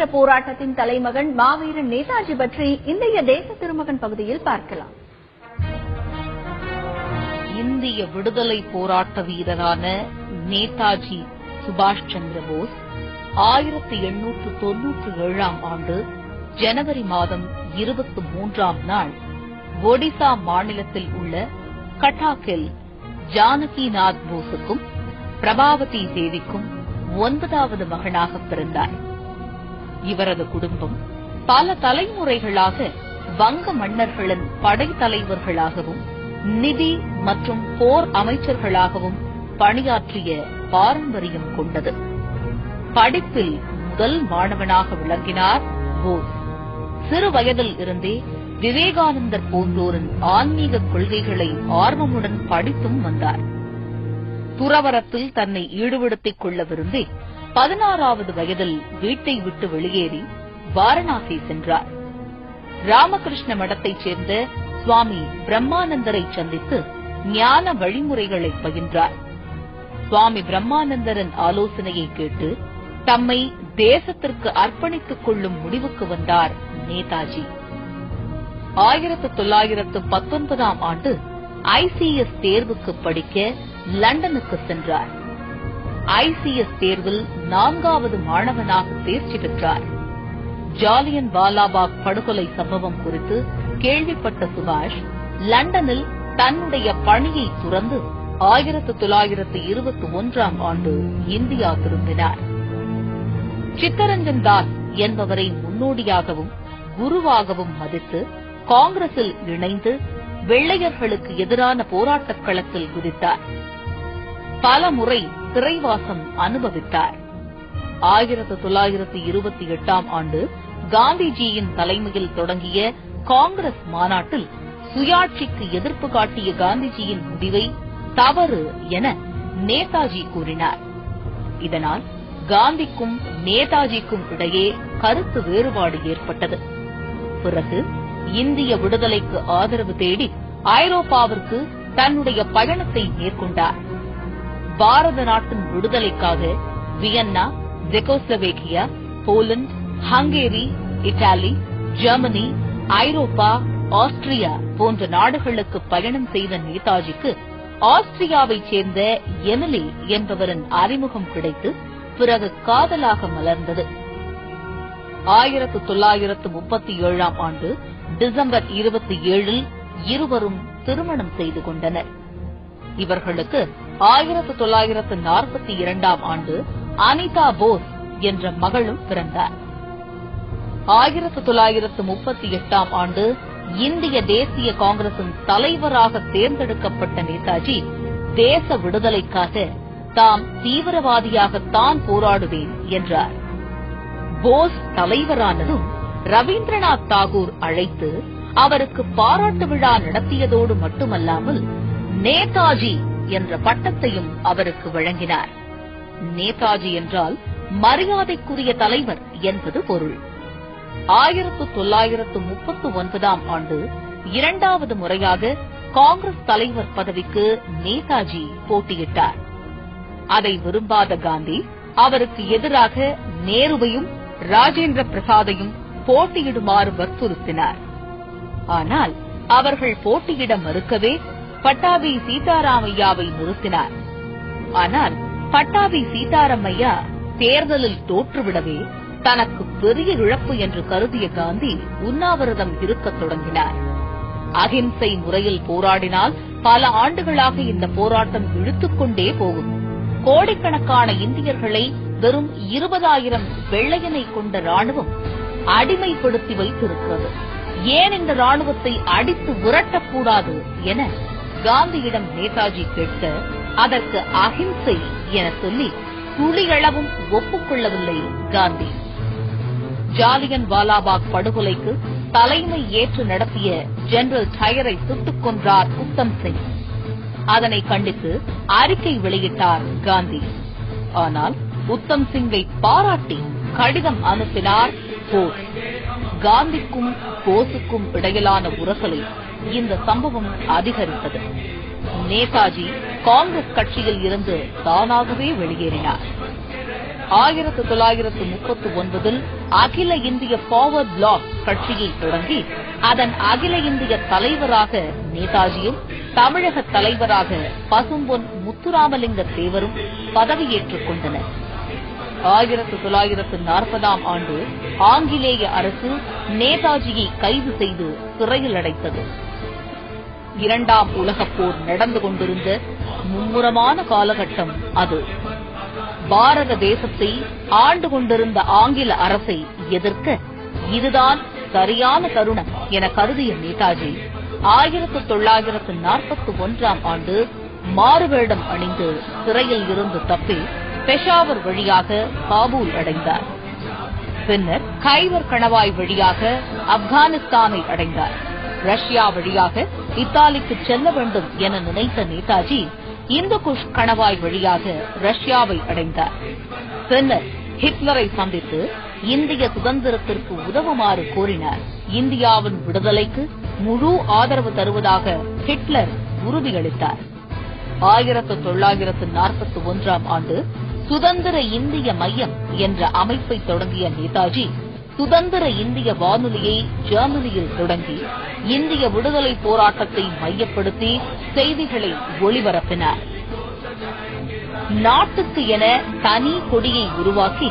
சுதந்திர போராட்டத்தின் தலைமகன் மாவீரன் நேதாஜி பற்றி இந்திய தேச திருமகன் பகுதியில் பார்க்கலாம். இந்திய விடுதலை போராட்ட வீரரான நேதாஜி சுபாஷ் சந்திர போஸ் ஆயிரத்தி எண்ணூற்று தொன்னூற்று ஏழாம் ஆண்டு ஜனவரி மாதம் இருபத்தி மூன்றாம் நாள் ஒடிசா மாநிலத்தில் உள்ள கட்டாக்கில் ஜானகிநாத் போஸுக்கும் பிரபாவதி தேவிக்கும் ஒன்பதாவது மகனாக பிறந்தார். இவரது குடும்பம் பல தலைமுறைகளாக வங்க மன்னர்களின் படைத்தலைவர்களாகவும் நிதி மற்றும் போர் அமைச்சர்களாகவும் பணியாற்றிய பாரம்பரியம் கொண்டது. படிப்பில் முதல் மாணவனாக விளங்கினார் போஸ். சிறு வயதில் இருந்தே விவேகானந்தர் போன்றோரின் ஆன்மீக கொள்கைகளை ஆர்வமுடன் படித்தும் வந்தார். துறவரத்தில் தன்னை ஈடுபடுத்திக் கொள்ளவிருந்தே பதினாறாவது வயதில் வீட்டை விட்டு வெளியேறி வாரணாசி சென்றார். ராமகிருஷ்ண மடத்தைச் சேர்ந்த சுவாமி பிரம்மானந்தரை சந்தித்து ஞான வழிமுறைகளை பகின்றார் சுவாமி பிரம்மானந்தரின் ஆலோசனையை கேட்டு தம்மை தேசத்திற்கு அர்ப்பணித்துக் கொள்ளும் முடிவுக்கு வந்தார் நேதாஜி. ஆயிரத்து தொள்ளாயிரத்து பத்தொன்பதாம் ஆண்டு ஐசிஎஸ் தேர்வுக்கு படிக்க லண்டனுக்கு சென்றார். ஐசிஎஸ் தேர்வில் நான்காவது மாணவனாக தேர்ச்சி பெற்றார் ஜாலியன் வாலாபாக் படுகொலை சம்பவம் குறித்து கேள்விப்பட்ட சுபாஷ் லண்டனில் தன்னுடைய பணியை துறந்து ஆயிரத்து தொள்ளாயிரத்து இருபத்தி ஒன்றாம் ஆண்டு இந்தியா திரும்பினார். சித்தரஞ்சன் தாஸ் என்பவரை முன்னோடியாகவும் குருவாகவும் மதித்து காங்கிரசில் இணைந்து வெள்ளையர்களுக்கு எதிரான போராட்டக் களத்தில் குதித்தார். பல முறை சிறைவாசம் அனுபவித்தார். ஆயிரத்து தொள்ளாயிரத்து இருபத்தி எட்டாம் ஆண்டு காந்திஜியின் தலைமையில் தொடங்கிய காங்கிரஸ் மாநாட்டில் சுயாட்சிக்கு எதிர்ப்பு காட்டிய காந்திஜியின் முடிவை தவறு என நேதாஜி கூறினார். இதனால் காந்திக்கும் நேதாஜிக்கும் இடையே கருத்து வேறுபாடு ஏற்பட்டது. பிறகு இந்திய விடுதலைக்கு ஆதரவு தேடி ஐரோப்பாவிற்கு தன்னுடைய பயணத்தை மேற்கொண்டார். பாரத நாட்டின் விடுதலைக்காக Vienna Czechoslovakia Poland Hungary Italy Germany Europe Austria போன்ற நாடுகளுக்கு பயணம் செய்த நேதாஜிக்கு ஆஸ்திரியாவைச் சேர்ந்த எமிலி என்பவரின் அறிமுகம் கிடைத்து பிறகு காதலாக மலர்ந்தது. ஆயிரத்து தொள்ளாயிரத்து முப்பத்தி ஏழாம் ஆண்டு டிசம்பர் இருபத்தி ஏழில் இருவரும் திருமணம் செய்து கொண்டனர். இவர்களுக்கு ஆயிரத்து தொள்ளாயிரத்து நாற்பத்தி இரண்டாம் ஆண்டு அனிதா போஸ் என்ற மகளும் பிறந்தார். ஆயிரத்து தொள்ளாயிரத்து முப்பத்தி எட்டாம் ஆண்டு இந்திய தேசிய காங்கிரசின் தலைவராக தேர்ந்தெடுக்கப்பட்ட நேதாஜி தேச விடுதலைக்காக தாம் தீவிரவாதியாகத்தான் போராடுவேன் என்றார். போஸ் தலைவரானதும் ரவீந்திரநாத் தாகூர் அழைத்து அவருக்கு பாராட்டு விழா நடத்தியதோடு மட்டுமல்லாமல் நேதாஜி என்ற பட்டத்தையும் அவருக்கு வழங்கினார். நேதாஜி என்றால் மரியாதைக்குரிய தலைவர் என்பது பொருள். ஆயிரத்து தொள்ளாயிரத்து முப்பத்து ஒன்பதாம் ஆண்டு இரண்டாவது முறையாக காங்கிரஸ் தலைவர் பதவிக்கு நேதாஜி போட்டியிட்டார். அதை விரும்பாத காந்தி அவருக்கு எதிராக நேருவையும் ராஜேந்திர பிரசாதையும் போட்டியிடுமாறு வற்புறுத்தினார். ஆனால் அவர்கள் போட்டியிட மறுக்கவே பட்டாபி சீதாராமையாவை நிறுத்தினார் ஆனால் பட்டாபி சீதாராமையா தேர்தலில் தோற்றுவிடவே தனக்கு பெரிய இழப்பு என்று கருதிய காந்தி உண்ணாவிரதம் இருக்கத் தொடங்கினார். அகிம்சை முறையில் போராடினால் பல ஆண்டுகளாக இந்த போராட்டம் இழுத்துக்கொண்டே போகும். கோடிக்கணக்கான இந்தியர்களை வெறும் இருபதாயிரம் வெள்ளையனை கொண்ட ராணுவம் அடிமைப்படுத்தி வைத்திருக்கிறது. ஏன் இந்த ராணுவத்தை அடித்து விரட்டக்கூடாது என காந்தியிடம் நேதாஜி கேட்க அதற்கு அகிம்சை என சொல்லி துளியளவும் ஒப்புக்கொள்ளவில்லை காந்தி. ஜாலியன் வாலாபாக் படுகொலைக்கு தலைமை ஏற்று நடத்திய ஜெனரல் டயரை சுட்டுக் கொன்றார் உத்தம் சிங். அதனை கண்டித்து அறிக்கை வெளியிட்டார் காந்தி. ஆனால் உத்தம் சிங்கை பாராட்டி கடிதம் அனுப்பினார் போஸ் காந்திக்கும் போஸுக்கும் இடையிலான உரசலை இந்த சம்பவம் அதிகரித்தது. நேதாஜி காங்கிரஸ் கட்சியில் இருந்து தானாகவே வெளியேறினார். ஆயிரத்து தொள்ளாயிரத்து முப்பத்து ஒன்பதில் அகில இந்திய ஃபார்வர்ட் பிளாக் கட்சியை தொடங்கி அதன் அகில இந்திய தலைவராக நேதாஜியும் தமிழக தலைவராக பசும்பொன் முத்துராமலிங்க தேவரும் பதவியேற்றுக் கொண்டனர். ஆயிரத்து தொள்ளாயிரத்து நாற்பதாம் ஆண்டு ஆங்கிலேய அரசு நேதாஜியை கைது செய்து சிறையில் அடைத்தது. இரண்டாம் உலகப் போர் நடந்து கொண்டிருந்த மும்முரமான காலகட்டம் அது. பாரத தேசத்தை ஆண்டு கொண்டிருந்த ஆங்கில அரசை எதிர்க்க இதுதான் சரியான தருணம் என கருதிய நேதாஜி ஆயிரத்து தொள்ளாயிரத்து நாற்பத்தி ஒன்றாம் ஆண்டு மாறுவேடம் அணிந்து சிறையில் இருந்து தப்பி பெஷாவர் வழியாக காபூல் அடைந்தார். பின்னர் கைவர் கணவாய் வழியாக ஆப்கானிஸ்தானை அடைந்தார். ரஷ்யா வழியாக இத்தாலிக்கு செல்ல வேண்டும் என நினைத்த நேதாஜி இந்து குஷ் கணவாய் வழியாக ரஷ்யாவை அடைந்தார். பின்னர் ஹிட்லரை சந்தித்து இந்திய சுதந்திரத்திற்கு உதவுமாறு கோரினார். இந்தியாவின் விடுதலைக்கு முழு ஆதரவு தருவதாக ஹிட்லர் உறுதியளித்தார். ஆயிரத்து தொள்ளாயிரத்து நாற்பத்தி ஒன்றாம் ஆண்டு சுதந்திர இந்திய மையம் என்ற அமைப்பை தொடங்கிய நேதாஜி சுதந்திர இந்திய வானொலியை ஜெர்மனியில் தொடங்கி இந்திய விடுதலை போராட்டத்தை மையப்படுத்தி செய்திகளை ஒளிபரப்பினார் நாட்டுக்கு என தனி கொடியை உருவாக்கி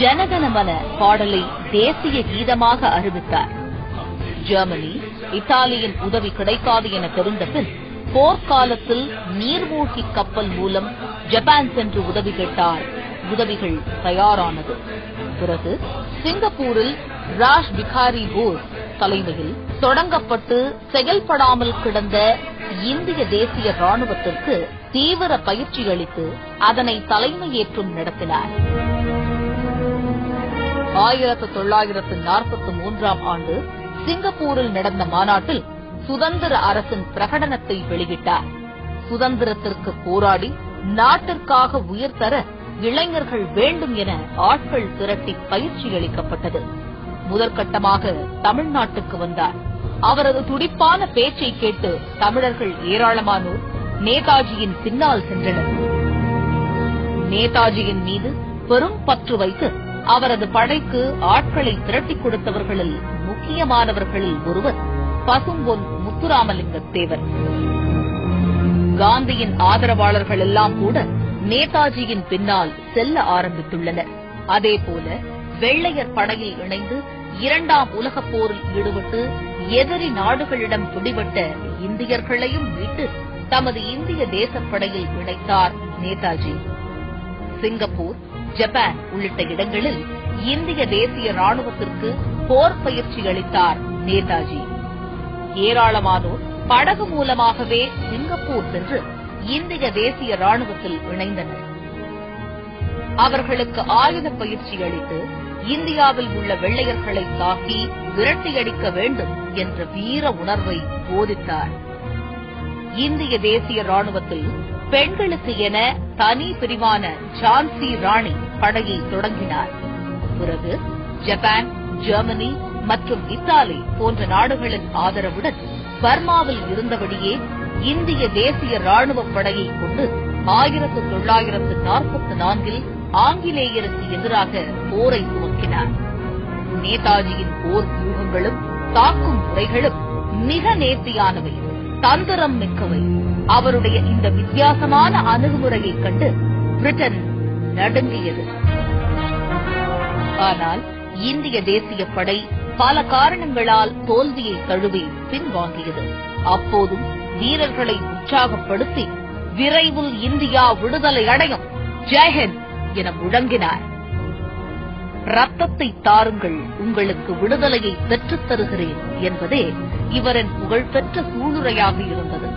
ஜனகணமன பாடலை தேசிய கீதமாக அறிவித்தார். ஜெர்மனி இத்தாலியின் உதவி கிடைக்காது என தெரிந்த பின் போர்க்காலத்தில் நீர்மூழ்கி கப்பல் மூலம் ஜப்பான் சென்று உதவி கேட்டார். உதவிகள் தயாரானது. பிறகு சிங்கப்பூரில் ராஷ் பிகாரி போஸ் தலைமையில் தொடங்கப்பட்டு செயல்படாமல் கிடந்த இந்திய தேசிய ராணுவத்திற்கு தீவிர பயிற்சி அளித்து அதனை தலைமையேற்றும் நடத்தினார். ஆயிரத்து தொள்ளாயிரத்து நாற்பத்தி மூன்றாம் ஆண்டு சிங்கப்பூரில் நடந்த மாநாட்டில் சுதந்திர அரசின் பிரகடனத்தை வெளியிட்டார். சுதந்திரத்திற்கு போராடி நாட்டிற்காக உயிர் தர இளைஞர்கள் வேண்டும் என ஆட்கள் திரட்டி பயிற்சி அளிக்கப்பட்டது. முதற்கட்டமாக தமிழ்நாட்டுக்கு வந்தார். அவரது துடிப்பான பேச்சை கேட்டு தமிழர்கள் ஏராளமானோர் நேதாஜியின் பின்னால் சென்றனர். நேதாஜியின் மீது பெரும் பற்று வைத்து அவரது படைக்கு ஆட்களை திரட்டிக் கொடுத்தவர்களில் முக்கியமானவர்களில் ஒருவர் பசும்பொன் முத்துராமலிங்க தேவர் காந்தியின் ஆதரவாளர்கள் எல்லாம் கூட நேதாஜியின் பின்னால் செல்ல ஆரம்பித்துள்ளனர். அதேபோல வெள்ளையர் படையில் இணைந்து இரண்டாம் உலகப் போரில் ஈடுபட்டு எதிரி நாடுகளிடம் பிடிபட்ட இந்தியர்களையும் மீட்டு தமது இந்திய தேசப்படையில் இணைத்தார் நேதாஜி. சிங்கப்பூர் ஜப்பான் உள்ளிட்ட இடங்களில் இந்திய தேசிய ராணுவத்திற்கு போர் பயிற்சி அளித்தார் நேதாஜி. ஏராளமானோர் படகு மூலமாகவே சிங்கப்பூர் சென்று இந்திய தேசிய ராணுவத்தில் இணைந்தனர். அவர்களுக்கு ஆயுத பயிற்சி அளித்து இந்தியாவில் உள்ள வெள்ளையர்களை தாக்கி விரட்டியடிக்க வேண்டும் என்ற வீர உணர்வை போதித்தார். இந்திய தேசிய ராணுவத்தில் பெண்களுக்கு என தனி பிரிவான ஜான்சி ராணி படையை தொடங்கினார். பிறகு ஜப்பான் ஜெர்மனி மற்றும் இத்தாலி போன்ற நாடுகளின் ஆதரவுடன் பர்மாவில் இருந்தபடியே இந்திய தேசிய ராணுவ படையை கொண்டு ஆயிரத்து தொள்ளாயிரத்து நாற்பத்தி நான்கில் ஆங்கிலேயருக்கு எதிராக போரை துவக்கினார். நேதாஜியின் போர் வியூகங்களும் தாக்கும் முறைகளும் மிக நேர்த்தியானவை தந்திரம் மிக்கவை. அவருடைய இந்த வித்தியாசமான அணுகுமுறையைக் கண்டு பிரிட்டன் நடுங்கியது. ஆனால் இந்திய தேசிய படை பல காரணங்களால் தோல்வியை தழுவி பின்வாங்கியது. அப்போதும் வீரர்களை உற்சாகப்படுத்தி விரைவில் இந்தியா விடுதலை அடையும். ஜெயஹிந்த் என முழங்கினார். ரத்தத்தை தாருங்கள் உங்களுக்கு விடுதலையை பெற்றுத் தருகிறேன் என்பதே இவரின் புகழ்பெற்ற சூளுரையாக இருந்தது.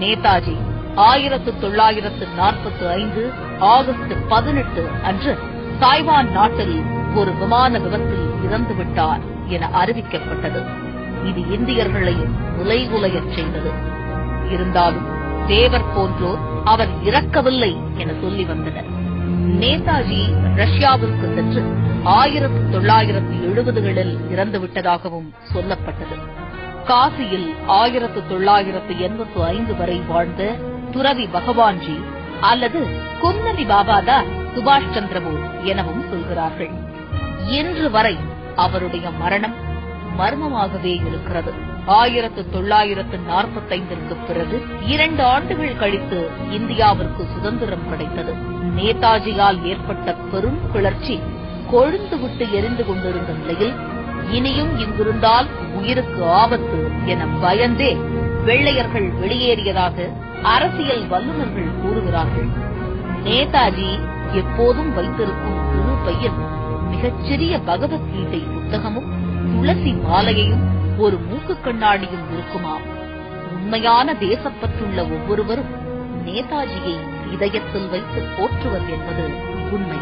நேதாஜி ஆயிரத்து தொள்ளாயிரத்து நாற்பத்தி ஐந்து ஆகஸ்ட் பதினெட்டு அன்று தாய்வான் நாட்டில் ஒரு விமான விபத்தில் இறந்துவிட்டார் என அறிவிக்கப்பட்டது. இது இந்தியர்களையும் நிலைகுலையச் செய்தது. இருந்தாலும் தேவர் போன்றோர் அவர் இறக்கவில்லை என சொல்லி வந்தனர். நேதாஜி ரஷ்யாவிற்கு சென்று ஆயிரத்தி தொள்ளாயிரத்தி எழுபதுகளில் இறந்துவிட்டதாகவும் சொல்லப்பட்டது. காசியில் ஆயிரத்து தொள்ளாயிரத்து எண்பத்து ஐந்து வரை வாழ்ந்த துறவி பகவான்ஜி அல்லது கும்னலி பாபாதா சுபாஷ் சந்திரபோஸ் எனவும் சொல்கிறார்கள். இன்று வரை அவருடைய மரணம் மர்மமாகவே இருக்கிறது. ஆயிரத்து தொள்ளாயிரத்து நாற்பத்தைந்திற்கு பிறகு இரண்டு ஆண்டுகள் கழித்து இந்தியாவிற்கு சுதந்திரம் கிடைத்தது. நேதாஜியால் ஏற்பட்ட பெரும் கிளர்ச்சி கொழுந்து விட்டு எரிந்து கொண்டிருந்த நிலையில் இனியும் இங்கிருந்தால் உயிருக்கு ஆபத்து என பயந்தே வெள்ளையர்கள் வெளியேறியதாக அரசியல் வல்லுநர்கள் கூறுகிறார்கள். நேதாஜி எப்போதும் வைத்திருக்கும் சிறு பையன் மிகச்சிறிய பகவத்கீதை புத்தகமும் துளசி மாலையையும் ஒரு மூக்கு கண்ணாடியும் இருக்குமாம் உண்மையான தேசப்பற்றுள்ள ஒவ்வொருவரும் நேதாஜியை இதயத்தில் வைத்து போற்றுவர் என்பது உண்மை.